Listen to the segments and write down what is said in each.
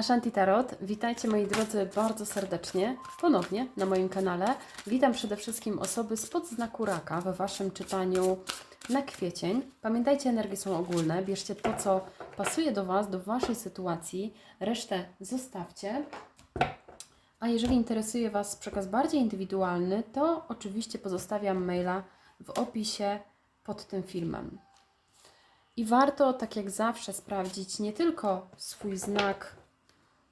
Ashanti Tarot, witajcie moi drodzy bardzo serdecznie ponownie na moim kanale. Witam przede wszystkim osoby spod znaku raka w Waszym czytaniu na kwiecień. Pamiętajcie, energie są ogólne, bierzcie to, co pasuje do Was, do Waszej sytuacji, resztę zostawcie. A jeżeli interesuje Was przekaz bardziej indywidualny, to oczywiście pozostawiam maila w opisie pod tym filmem. I warto, tak jak zawsze, sprawdzić nie tylko swój znak,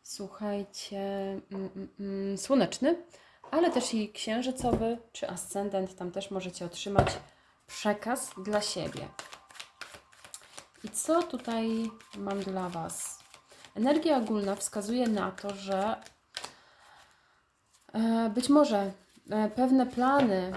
słuchajcie, mm, mm, mm, słoneczny, ale też i księżycowy czy ascendent. Tam też możecie otrzymać przekaz dla siebie. I co tutaj mam dla Was? Energia ogólna wskazuje na to, że e, być może e, pewne plany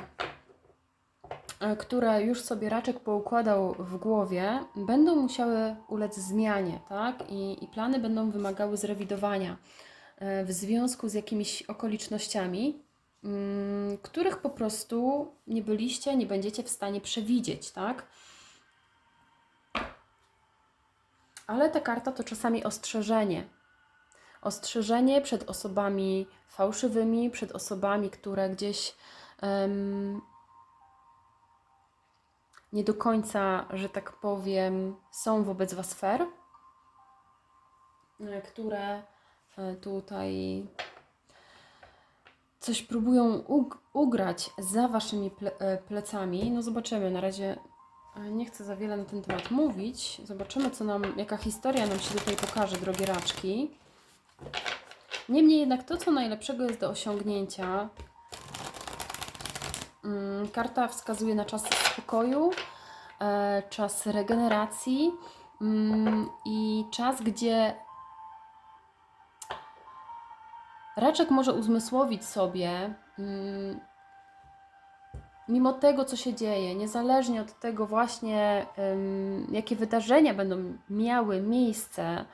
które już sobie raczek poukładał w głowie, będą musiały ulec zmianie, tak? I, I plany będą wymagały zrewidowania e, w związku z jakimiś okolicznościami, mm, których po prostu nie byliście, nie będziecie w stanie przewidzieć, tak? Ale ta karta to czasami ostrzeżenie. Ostrzeżenie przed osobami fałszywymi, przed osobami, które gdzieś em, nie do końca, że tak powiem, są wobec Was fair, e, które e, tutaj coś próbują ug- ugrać za Waszymi e, plecami. No zobaczymy, na razie nie chcę za wiele na ten temat mówić. Zobaczymy, co nam, jaka historia nam się tutaj pokaże, drogie raczki. Niemniej jednak to, co najlepszego jest do osiągnięcia, Karta wskazuje na czas spokoju, e, czas regeneracji mm, i czas, gdzie raczek może uzmysłowić sobie, mm, mimo tego, co się dzieje, niezależnie od tego właśnie, jakie wydarzenia będą miały miejsce,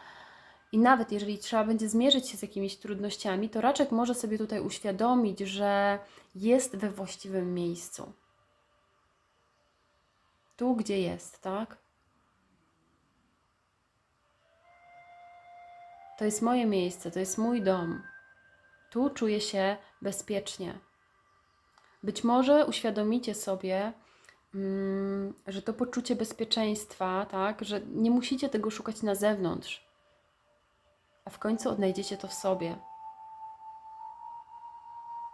i nawet jeżeli trzeba będzie zmierzyć się z jakimiś trudnościami, to raczek może sobie tutaj uświadomić, że jest we właściwym miejscu. Tu, gdzie jest, tak? To jest moje miejsce, to jest mój dom. Tu czuję się bezpiecznie. Być może uświadomicie sobie, mm, że to poczucie bezpieczeństwa, tak, że nie musicie tego szukać na zewnątrz, a w końcu odnajdziecie to w sobie.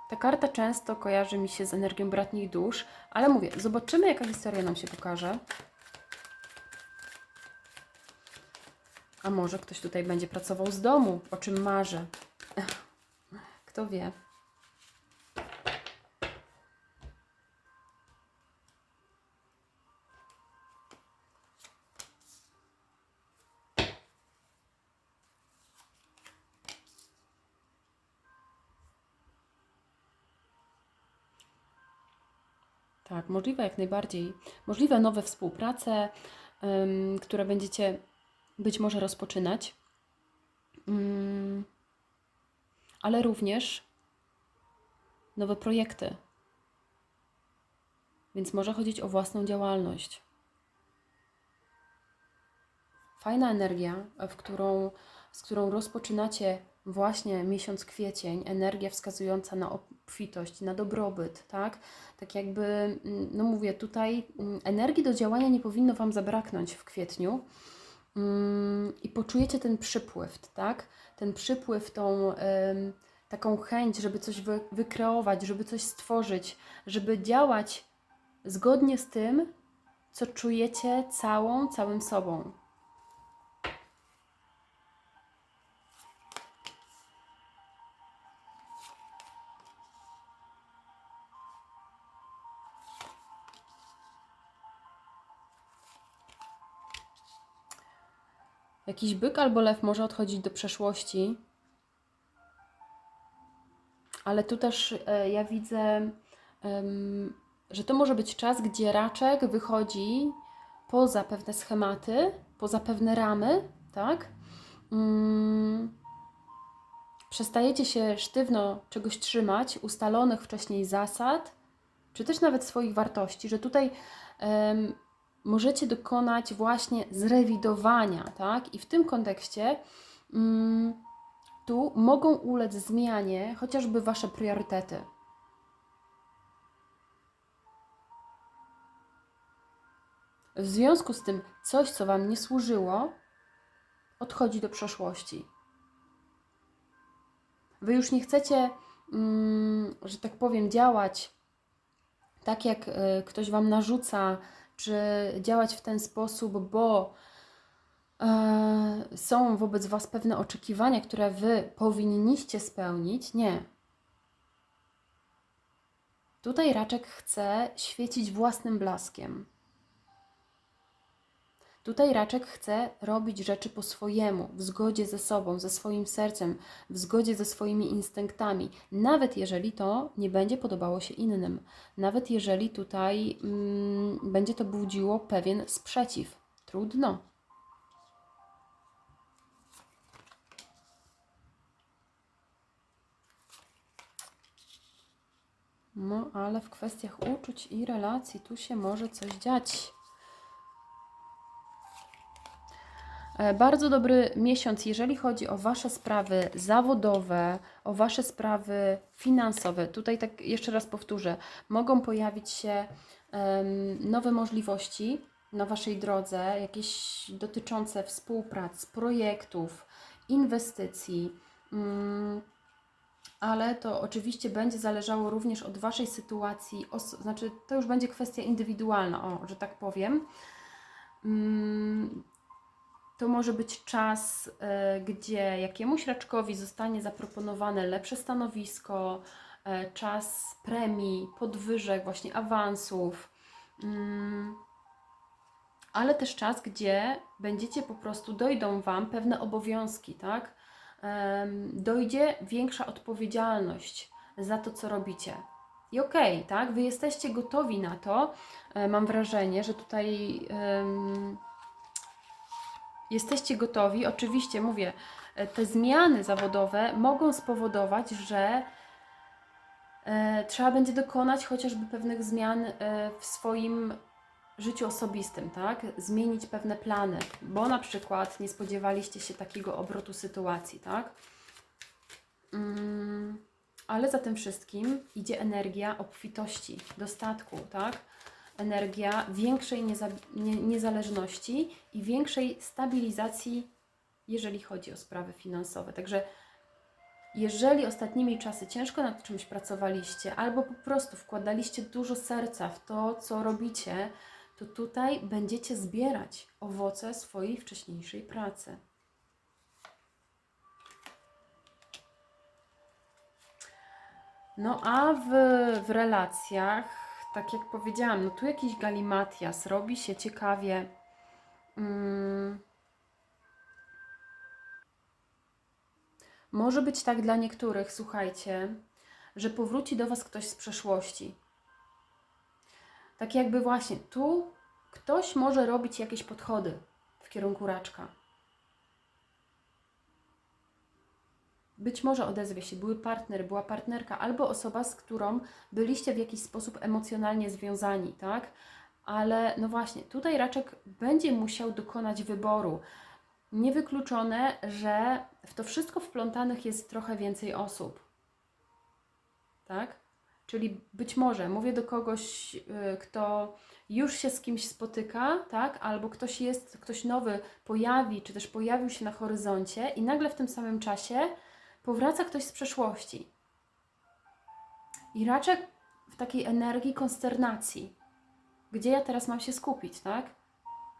Ta karta często kojarzy mi się z energią bratnich dusz, ale mówię, zobaczymy, jaka historia nam się pokaże. A może ktoś tutaj będzie pracował z domu, o czym marzę. Kto wie. Tak, możliwe jak najbardziej. Możliwe nowe współprace, ym, które będziecie być może rozpoczynać, Ym, ale również nowe projekty. Więc może chodzić o własną działalność. Fajna energia, w którą, z którą rozpoczynacie właśnie miesiąc kwiecień, energia wskazująca na obfitość, na dobrobyt, tak? Tak jakby, mm, no mówię, tutaj mm, energii do działania nie powinno Wam zabraknąć w kwietniu Mm, i poczujecie ten przypływ, tak? Ten przypływ, tą taką chęć, żeby coś wy, wykreować, żeby coś stworzyć, żeby działać zgodnie z tym, co czujecie całą, całym sobą. Jakiś byk albo lew może odchodzić do przeszłości, ale tu też e, ja widzę, że to może być czas, gdzie raczek wychodzi poza pewne schematy, poza pewne ramy, tak? Mm, przestajecie się sztywno czegoś trzymać, ustalonych wcześniej zasad, czy też nawet swoich wartości, że tutaj możecie dokonać właśnie zrewidowania, tak? I w tym kontekście mm, tu mogą ulec zmianie chociażby Wasze priorytety. W związku z tym, coś, co Wam nie służyło, odchodzi do przeszłości. Wy już nie chcecie, mm, że tak powiem, działać tak, jak y, ktoś Wam narzuca, czy działać w ten sposób, bo e, są wobec Was pewne oczekiwania, które Wy powinniście spełnić. Nie. Tutaj raczek chce świecić własnym blaskiem. Tutaj raczek chce robić rzeczy po swojemu, w zgodzie ze sobą, ze swoim sercem, w zgodzie ze swoimi instynktami, nawet jeżeli to nie będzie podobało się innym, nawet jeżeli tutaj mm, będzie to budziło pewien sprzeciw. Trudno. No, ale w kwestiach uczuć i relacji tu się może coś dziać. Bardzo dobry miesiąc, jeżeli chodzi o Wasze sprawy zawodowe, o Wasze sprawy finansowe. Tutaj tak jeszcze raz powtórzę, mogą pojawić się nowe możliwości na Waszej drodze, jakieś dotyczące współprac, projektów, inwestycji. Mm, ale to oczywiście będzie zależało również od Waszej sytuacji, znaczy to już będzie kwestia indywidualna, o, że tak powiem. To może być czas, e, gdzie jakiemuś raczkowi zostanie zaproponowane lepsze stanowisko, e, czas premii, podwyżek, właśnie awansów, mm, ale też czas, gdzie będziecie po prostu, dojdą Wam pewne obowiązki, tak? Dojdzie większa odpowiedzialność za to, co robicie. I okej, tak? Wy jesteście gotowi na to. E, Mam wrażenie, że tutaj. Jesteście gotowi. Oczywiście, mówię, e, te zmiany zawodowe mogą spowodować, że e, trzeba będzie dokonać chociażby pewnych zmian e, w swoim życiu osobistym, tak? Zmienić pewne plany, bo na przykład nie spodziewaliście się takiego obrotu sytuacji, tak? Mm, ale za tym wszystkim idzie energia obfitości, dostatku, tak? Energia większej nieza, nie, niezależności i większej stabilizacji, jeżeli chodzi o sprawy finansowe. Także jeżeli ostatnimi czasy ciężko nad czymś pracowaliście, albo po prostu wkładaliście dużo serca w to, co robicie, to tutaj będziecie zbierać owoce swojej wcześniejszej pracy. No a w, w relacjach, tak jak powiedziałam, no tu jakiś galimatias, robi się ciekawie. Mm. Może być tak dla niektórych, słuchajcie, że powróci do Was ktoś z przeszłości. Tak jakby właśnie tu ktoś może robić jakieś podchody w kierunku raczka. Być może odezwie się były partner, była partnerka albo osoba, z którą byliście w jakiś sposób emocjonalnie związani, tak? Ale no właśnie, tutaj raczek będzie musiał dokonać wyboru. Niewykluczone, że w to wszystko wplątanych jest trochę więcej osób. Tak? Czyli być może mówię do kogoś, y, kto już się z kimś spotyka, tak? Albo ktoś jest, ktoś nowy pojawi, czy też pojawił się na horyzoncie i nagle w tym samym czasie powraca ktoś z przeszłości. I raczej w takiej energii konsternacji. Gdzie ja teraz mam się skupić, tak?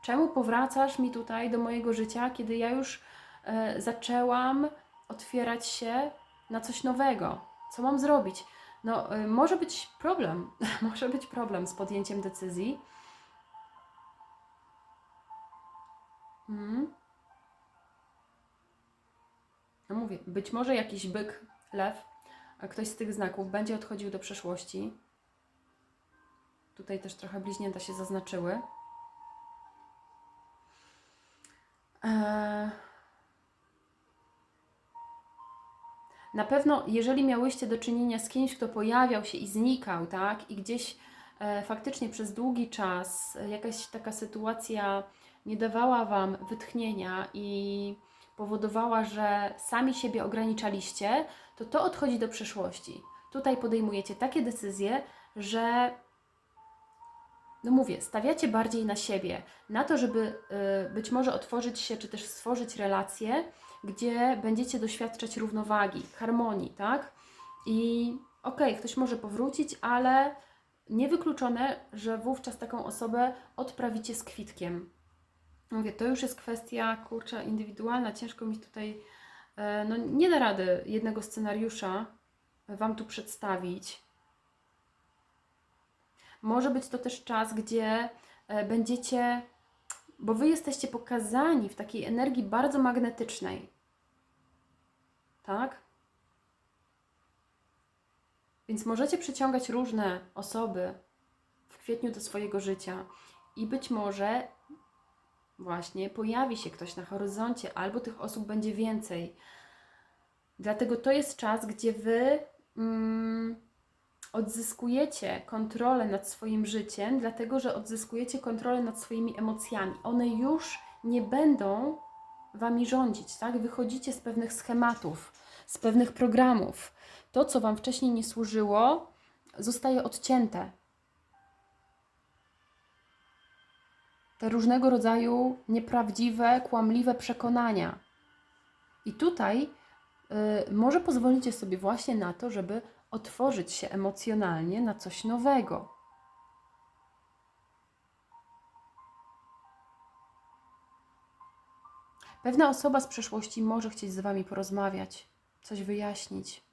Czemu powracasz mi tutaj do mojego życia, kiedy ja już e, zaczęłam otwierać się na coś nowego? Co mam zrobić? No, y, może być problem, może być problem z podjęciem decyzji. Mhm. No mówię, być może jakiś byk, lew, ktoś z tych znaków będzie odchodził do przeszłości. Tutaj też trochę bliźnięta się zaznaczyły. Eee... Na pewno, jeżeli miałyście do czynienia z kimś, kto pojawiał się i znikał, tak, i gdzieś e, faktycznie przez długi czas jakaś taka sytuacja nie dawała Wam wytchnienia i powodowała, że sami siebie ograniczaliście, to to odchodzi do przeszłości. Tutaj podejmujecie takie decyzje, że no mówię, stawiacie bardziej na siebie, na to, żeby y, być może otworzyć się, czy też stworzyć relacje, gdzie będziecie doświadczać równowagi, harmonii, tak? I okej, okay, ktoś może powrócić, ale niewykluczone, że wówczas taką osobę odprawicie z kwitkiem. Mówię, to już jest kwestia, kurcza, indywidualna, ciężko mi tutaj, e, no nie da rady jednego scenariusza Wam tu przedstawić. Może być to też czas, gdzie e, będziecie, bo Wy jesteście pokazani w takiej energii bardzo magnetycznej. Tak? Więc możecie przyciągać różne osoby w kwietniu do swojego życia i być może właśnie pojawi się ktoś na horyzoncie, albo tych osób będzie więcej. Dlatego to jest czas, gdzie wy mm, odzyskujecie kontrolę nad swoim życiem, dlatego że odzyskujecie kontrolę nad swoimi emocjami. One już nie będą wami rządzić, tak? Wychodzicie z pewnych schematów, z pewnych programów. To, co wam wcześniej nie służyło, zostaje odcięte. Te różnego rodzaju nieprawdziwe, kłamliwe przekonania. I tutaj y, może pozwolicie sobie właśnie na to, żeby otworzyć się emocjonalnie na coś nowego. Pewna osoba z przeszłości może chcieć z Wami porozmawiać, coś wyjaśnić.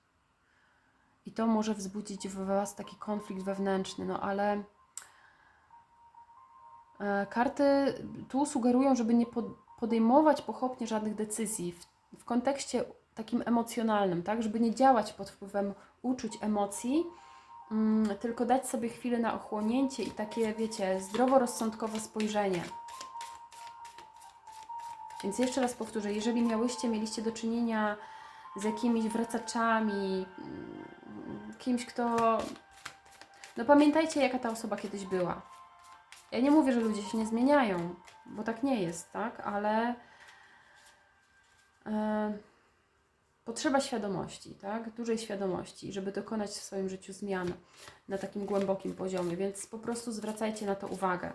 I to może wzbudzić w Was taki konflikt wewnętrzny, no ale karty tu sugerują, żeby nie podejmować pochopnie żadnych decyzji w, w kontekście takim emocjonalnym, tak, żeby nie działać pod wpływem uczuć, emocji, mm, tylko dać sobie chwilę na ochłonięcie i takie, wiecie, zdroworozsądkowe spojrzenie. Więc jeszcze raz powtórzę, jeżeli miałyście, mieliście do czynienia z jakimiś wracaczami, mm, kimś, kto. No pamiętajcie, jaka ta osoba kiedyś była. Ja nie mówię, że ludzie się nie zmieniają, bo tak nie jest, tak? Ale. Yy potrzeba świadomości, tak? Dużej świadomości, żeby dokonać w swoim życiu zmian na takim głębokim poziomie, więc po prostu zwracajcie na to uwagę.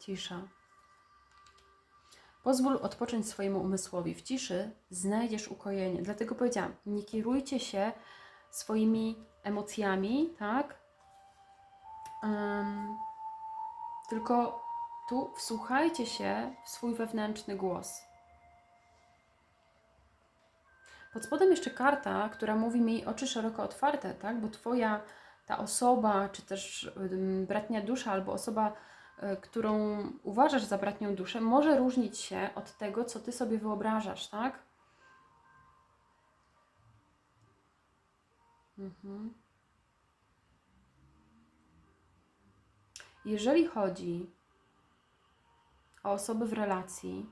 Cisza. Pozwól odpocząć swojemu umysłowi. W ciszy znajdziesz ukojenie. Dlatego powiedziałam, nie kierujcie się swoimi emocjami, tak? Um, tylko tu wsłuchajcie się w swój wewnętrzny głos. Pod spodem jeszcze karta, która mówi mi oczy szeroko otwarte, tak? Bo Twoja ta osoba, czy też bratnia dusza, albo osoba, którą uważasz za bratnią duszę, może różnić się od tego, co Ty sobie wyobrażasz, tak? Mhm. Jeżeli chodzi o osoby w relacji,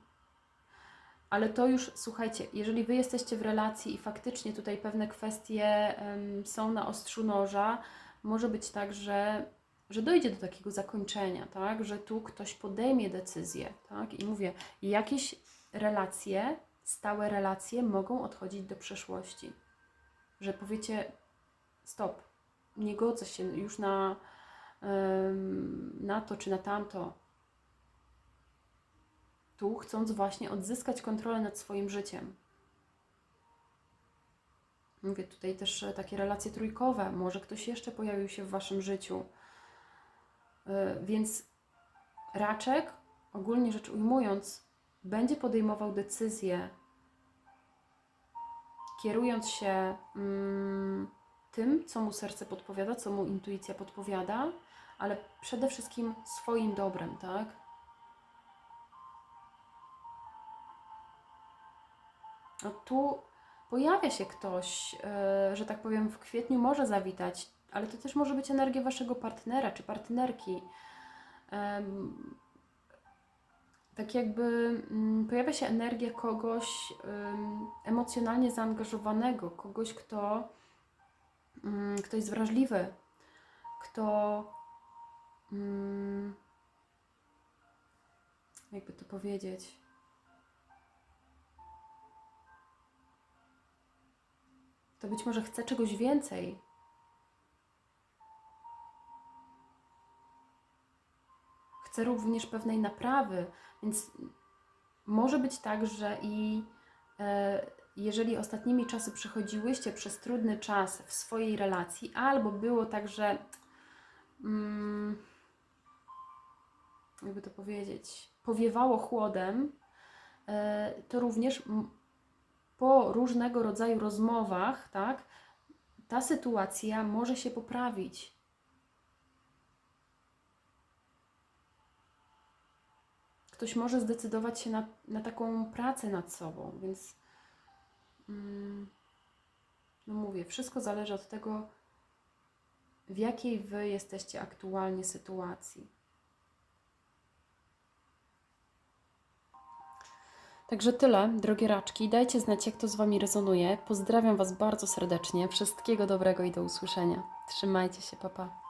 ale to już, słuchajcie, jeżeli Wy jesteście w relacji i faktycznie tutaj pewne kwestie um, są na ostrzu noża, może być tak, że, że dojdzie do takiego zakończenia, tak? Że tu ktoś podejmie decyzję, tak? I mówię, jakieś relacje, stałe relacje mogą odchodzić do przeszłości. Że powiecie, stop, nie godzę się już na, na to czy na tamto. Tu chcąc właśnie odzyskać kontrolę nad swoim życiem. Mówię tutaj też takie relacje trójkowe. Może ktoś jeszcze pojawił się w waszym życiu. E, więc raczek, ogólnie rzecz ujmując, będzie podejmował decyzje, kierując się. Mm, tym, co mu serce podpowiada, co mu intuicja podpowiada, ale przede wszystkim swoim dobrem, tak? No tu pojawia się ktoś, yy, że tak powiem, w kwietniu może zawitać, ale to też może być energia waszego partnera czy partnerki. Yy, tak jakby mm, pojawia się energia kogoś emocjonalnie zaangażowanego, kogoś, kto, ym, kto jest wrażliwy, kto, ym, jakby to powiedzieć, to być może chce czegoś więcej. Chce również pewnej naprawy, więc może być tak, że i e, jeżeli ostatnimi czasy przechodziłyście przez trudny czas w swojej relacji, albo było tak, że mm, jakby to powiedzieć, powiewało chłodem, e, to również po różnego rodzaju rozmowach, tak, ta sytuacja może się poprawić. Ktoś może zdecydować się na, na taką pracę nad sobą, więc mm, no mówię, wszystko zależy od tego, w jakiej wy jesteście aktualnie sytuacji. Także tyle, drogie raczki. Dajcie znać, jak to z Wami rezonuje. Pozdrawiam Was bardzo serdecznie. Wszystkiego dobrego i do usłyszenia. Trzymajcie się, papa. Pa.